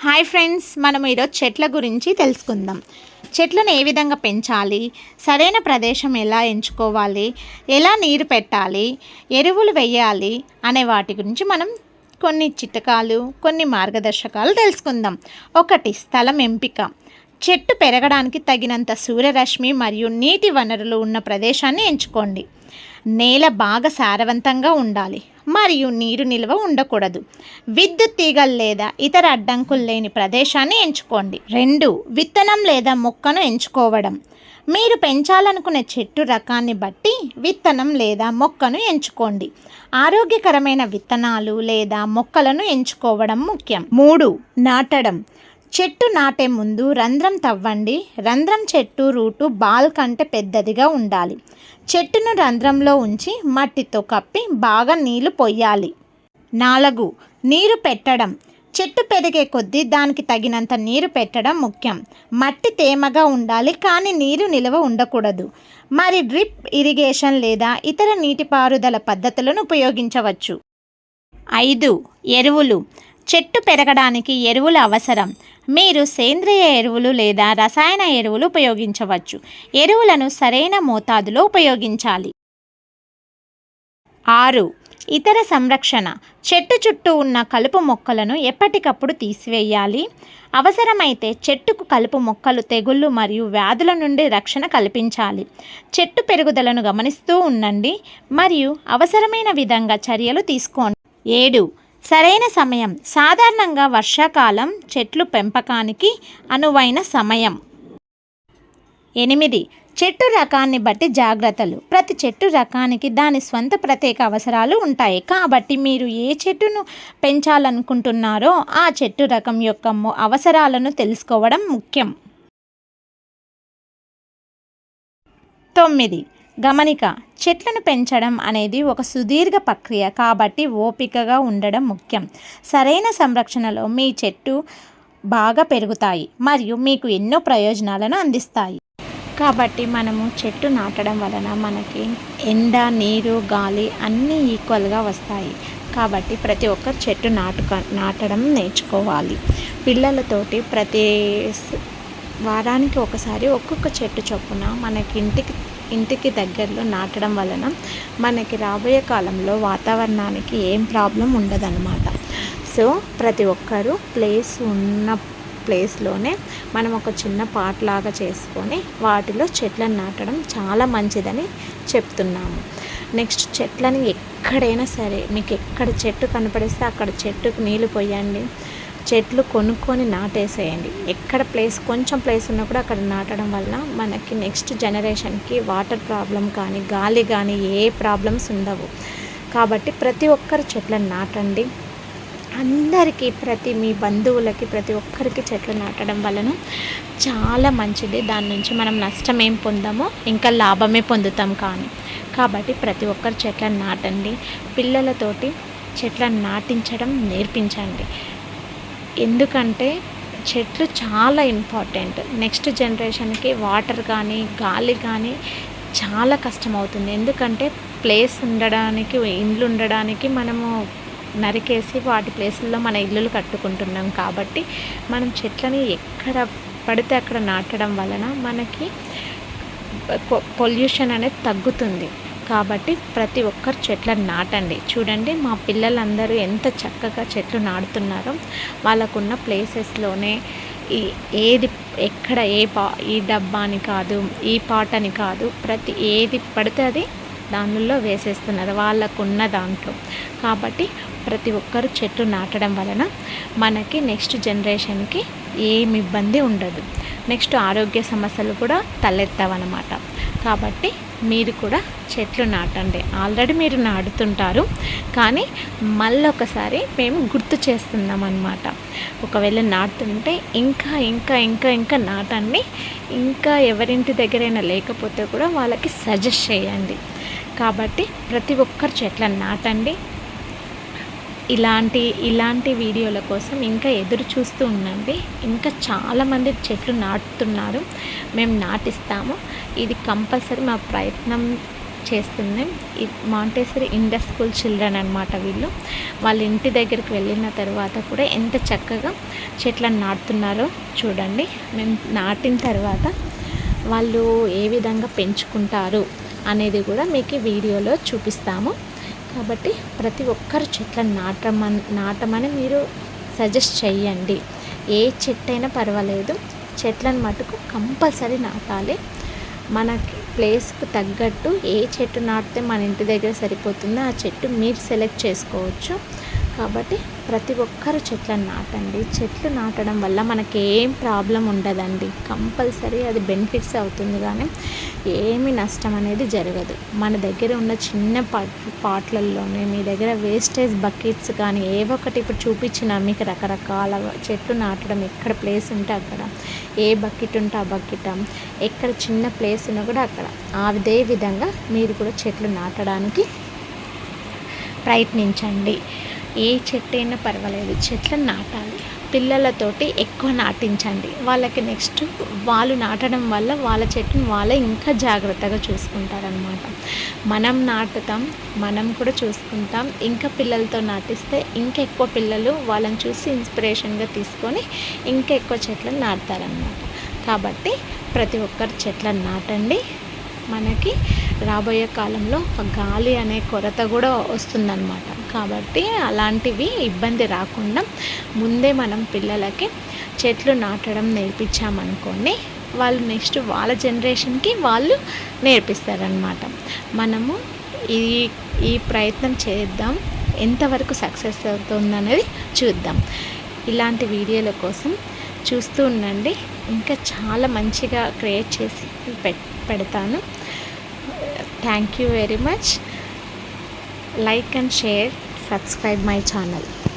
Hi friends మనం ఈరోజు చెట్ల గురించి తెలుసుకుందాం. చెట్లను ఏ విధంగా పెంచాలి? సరైన ప్రదేశం ఎలా ఎంచుకోవాలి? ఎలా నీరు పెట్టాలి? ఎరువులు వేయాలి అనే వాటి గురించి మనం కొన్ని చిట్కాలు కొన్ని మార్గదర్శకాలు తెలుసుకుందాం. ఒకటి స్థలం ఎంపిక. చెట్టు పెరగడానికి తగినంత సూర్యరశ్మి మరియు నీటి వనరులు ఉన్న ప్రదేశాన్ని ఎంచుకోండి. నేల బాగా సారవంతంగా ఉండాలి. మరియు నీరు నిల్వ ఉండకూడదు. విద్యుత్ తీగలు లేదా ఇతర అడ్డంకులు లేని ప్రదేశాన్ని ఎంచుకోండి. రెండు విత్తనం లేదా మొక్కను ఎంచుకోవడం. మీరు పెంచాలనుకునే చెట్టు రకాన్ని బట్టి విత్తనం లేదా మొక్కను ఎంచుకోండి. ఆరోగ్యకరమైన విత్తనాలు లేదా మొక్కలను ఎంచుకోవడం ముఖ్యం. మూడు నాటడం. చెట్టు నాటే ముందు రంధ్రం తవ్వండి. రంధ్రం చెట్టు రూటు బాల్ కంటే పెద్దదిగా ఉండాలి. చెట్టును రంధ్రంలో ఉంచి మట్టితో కప్పి బాగా నీళ్ళు పొయ్యాలి. నాలుగు నీరు పెట్టడం. చెట్టు పెరిగే కొద్దీ దానికి తగినంత నీరు పెట్టడం ముఖ్యం. మట్టి తేమగా ఉండాలి కానీ నీరు నిల్వ ఉండకూడదు. మరి డ్రిప్ ఇరిగేషన్ లేదా ఇతర నీటిపారుదల పద్ధతులను ఉపయోగించవచ్చు. ఐదు ఎరువులు. చెట్టు పెరగడానికి ఎరువులు అవసరం. మీరు సేంద్రియ ఎరువులు లేదా రసాయన ఎరువులు ఉపయోగించవచ్చు. ఎరువులను సరైన మోతాదులో ఉపయోగించాలి. ఆరు. ఇతర సంరక్షణ. చెట్టు చుట్టూ ఉన్న కలుపు మొక్కలను ఎప్పటికప్పుడు తీసివేయాలి. అవసరమైతే చెట్టుకు కలుపు మొక్కలు తెగుళ్ళు మరియు వ్యాధుల నుండి రక్షణ కల్పించాలి. చెట్టు పెరుగుదలను గమనిస్తూ ఉండండి మరియు అవసరమైన విధంగా చర్యలు తీసుకోండి. ఏడు. సరైన సమయం. సాధారణంగా వర్షాకాలం చెట్లు పెంపకానికి అనువైన సమయం. ఎనిమిది. చెట్టు రకాన్ని బట్టి జాగ్రత్తలు. ప్రతి చెట్టు రకానికి దాని స్వంత ప్రత్యేక అవసరాలు ఉంటాయి. కాబట్టి మీరు ఏ చెట్టును పెంచాలనుకుంటున్నారో ఆ చెట్టు రకం యొక్క అవసరాలను తెలుసుకోవడం ముఖ్యం. తొమ్మిది. గమనిక చెట్లను పెంచడం అనేది ఒక సుదీర్ఘ ప్రక్రియ కాబట్టి ఓపికగా ఉండడం ముఖ్యం. సరైన సంరక్షణలో మీ చెట్టు బాగా పెరుగుతాయి మరియు మీకు ఎన్నో ప్రయోజనాలను అందిస్తాయి. కాబట్టి మనము చెట్టు నాటడం వలన మనకి ఎండ నీరు గాలి అన్నీ ఈక్వల్గా వస్తాయి. కాబట్టి ప్రతి ఒక్కరు చెట్టు నాటుక నాటడం నేర్చుకోవాలి. పిల్లలతోటి ప్రతి వారానికి ఒకసారి ఒక్కొక్క చెట్టు చొప్పున మనకి ఇంటికి ఇంటికి దగ్గరలో నాటడం వలన మనకి రాబోయే కాలంలో వాతావరణానికి ఏం ప్రాబ్లం ఉండదన్నమాట. సో ప్రతి ఒక్కరూ ప్లేస్ ఉన్న ప్లేస్లోనే మనం ఒక చిన్న పాట్ లాగా చేసుకొని వాటిలో చెట్లను నాటడం చాలా మంచిదని చెప్తున్నాము. నెక్స్ట్ చెట్లని ఎక్కడైనా సరే మీకు ఎక్కడ చెట్టు కనపడిస్తే అక్కడ చెట్టుకు నీళ్ళు పోయండి. చెట్లు కొనుక్కొని నాటేసేయండి. ఎక్కడ ప్లేస్ కొంచెం ప్లేస్ ఉన్నా కూడా అక్కడ నాటడం వల్ల మనకి నెక్స్ట్ జనరేషన్కి వాటర్ ప్రాబ్లం కానీ గాలి కానీ ఏ ప్రాబ్లమ్స్ ఉండవు. కాబట్టి ప్రతి ఒక్కరు చెట్లను నాటండి. అందరికీ ప్రతి మీ బంధువులకి ప్రతి ఒక్కరికి చెట్లు నాటడం వలన చాలా మంచిది. దాని నుంచి మనం నష్టం ఏం పొందామో ఇంకా లాభమే పొందుతాం కానీ. కాబట్టి ప్రతి ఒక్కరు చెట్లను నాటండి. పిల్లలతోటి చెట్లను నాటించడం నేర్పించండి. ఎందుకంటే చెట్లు చాలా ఇంపార్టెంట్. నెక్స్ట్ జనరేషన్కి వాటర్ కానీ గాలి కానీ చాలా కష్టమవుతుంది. ఎందుకంటే ప్లేస్ ఉండడానికి ఇండ్లు ఉండడానికి మనము నరికేసి వాటి ప్లేసుల్లో మన ఇల్లులు కట్టుకుంటున్నాం కాబట్టి మనం చెట్లని ఎక్కడ పడితే అక్కడ నాటడం వలన మనకి పొల్యూషన్ అనేది తగ్గుతుంది. కాబట్టి ప్రతి ఒక్కరు చెట్లను నాటండి. చూడండి మా పిల్లలందరూ ఎంత చక్కగా చెట్లు నాటుతున్నారో. వాళ్ళకున్న ప్లేసెస్లోనే ఈ ఏది ఎక్కడ ఏ పా ఈ డబ్బా అని కాదు ఈ పాట అని కాదు ప్రతి ఏది పడితే అది దానిలో వేసేస్తున్నారు. వాళ్ళకున్న దాంట్లో. కాబట్టి ప్రతి ఒక్కరు చెట్లు నాటడం వలన మనకి నెక్స్ట్ జనరేషన్కి ఏమి ఇబ్బంది ఉండదు. నెక్స్ట్ ఆరోగ్య సమస్యలు కూడా తలెత్తావన్నమాట. కాబట్టి మీరు కూడా చెట్లు నాటండి. ఆల్రెడీ మీరు నాటుతుంటారు. కానీ మళ్ళీ ఒకసారి మేము గుర్తు చేస్తున్నాం అనమాట ఒకవేళ నాటుతుంటే ఇంకా ఇంకా ఇంకా ఇంకా నాటండి. ఇంకా ఎవరింటి దగ్గరైనా లేకపోతే కూడా వాళ్ళకి సజెస్ట్ చేయండి. కాబట్టి ప్రతి ఒక్కరు చెట్లను నాటండి. ఇలాంటి ఇలాంటి వీడియోల కోసం ఇంకా ఎదురు చూస్తూ ఉండండి. ఇంకా చాలామంది చెట్లు నాటుతున్నారు. మేము నాటిస్తాము. ఇది కంపల్సరీ మా ప్రయత్నం చేస్తుంది. Montessori Montessori Indus school children అనమాట వీళ్ళు. వాళ్ళ ఇంటి దగ్గరికి వెళ్ళిన తర్వాత కూడా ఎంత చక్కగా చెట్లను నాటుతున్నారో చూడండి. మేము నాటిన తర్వాత వాళ్ళు ఏ విధంగా పెంచుకుంటారు అనేది కూడా మీకు వీడియోలో చూపిస్తాము. కాబట్టి ప్రతి ఒక్కరు చెట్లను నాటమని నాటమని మీరు సజెస్ట్ చేయండి ఏ చెట్టు అయినా పర్వాలేదు. చెట్లను మటుకు కంపల్సరీ నాటాలి. మనకి ప్లేస్కు తగ్గట్టు ఏ చెట్టు నాటితే మన ఇంటి దగ్గర సరిపోతుందో ఆ చెట్టు మీరు సెలెక్ట్ చేసుకోవచ్చు. కాబట్టి ప్రతి ఒక్కరు చెట్లను నాటండి. చెట్లు నాటడం వల్ల మనకి ఏం ప్రాబ్లం ఉండదండి. కంపల్సరీ అది బెనిఫిట్స్ అవుతుంది కానీ ఏమి నష్టం అనేది జరగదు. మన దగ్గర ఉన్న చిన్న పాట్లల్లోనే మీ దగ్గర వేస్టేజ్ బకెట్స్ కానీ ఏవో ఒకటి ఇప్పుడు చూపించిన మీకు రకరకాల చెట్లు నాటడం ఎక్కడ ప్లేస్ ఉంటే అక్కడ. ఏ బకెట్ ఉంటే ఆ బకెట్ ఎక్కడ చిన్న ప్లేస్ ఉన్నా కూడా అక్కడ. అదే విధంగా మీరు కూడా చెట్లు నాటడానికి ప్రయత్నించండి. ఏ చెట్టు అయినా పర్వాలేదు చెట్లను నాటాలి. పిల్లలతోటి ఎక్కువ నాటించండి. వాళ్ళకి నెక్స్ట్ వాళ్ళు నాటడం వల్ల వాళ్ళ చెట్టును వాళ్ళే ఇంకా జాగ్రత్తగా చూసుకుంటారనమాట మనం నాటుతాం మనం కూడా చూసుకుంటాం. ఇంకా పిల్లలతో నాటిస్తే ఇంకా ఎక్కువ పిల్లలు వాళ్ళని చూసి ఇన్స్పిరేషన్గా తీసుకొని ఇంకా ఎక్కువ చెట్లను నాటుతారనమాట కాబట్టి ప్రతి ఒక్కరు చెట్లను నాటండి. మనకి రాబోయే కాలంలో గాలి అనే కొరత కూడా వస్తుందన్నమాట. కాబట్టి అలాంటివి ఇబ్బంది రాకుండా ముందే మనం పిల్లలకి చెట్లు నాటడం నేర్పించామనుకోండి వాళ్ళు నెక్స్ట్ వాళ్ళ జనరేషన్కి వాళ్ళు నేర్పిస్తారనమాట మనము ఈ ఈ ప్రయత్నం చేద్దాం ఎంతవరకు సక్సెస్ అవుతుందనేది చూద్దాం. ఇలాంటి వీడియోల కోసం చూస్తూ ఉండండి. ఇంకా చాలా మంచిగా క్రియేట్ చేసి పెడతాను. Thank you very much. Like and share subscribe my channel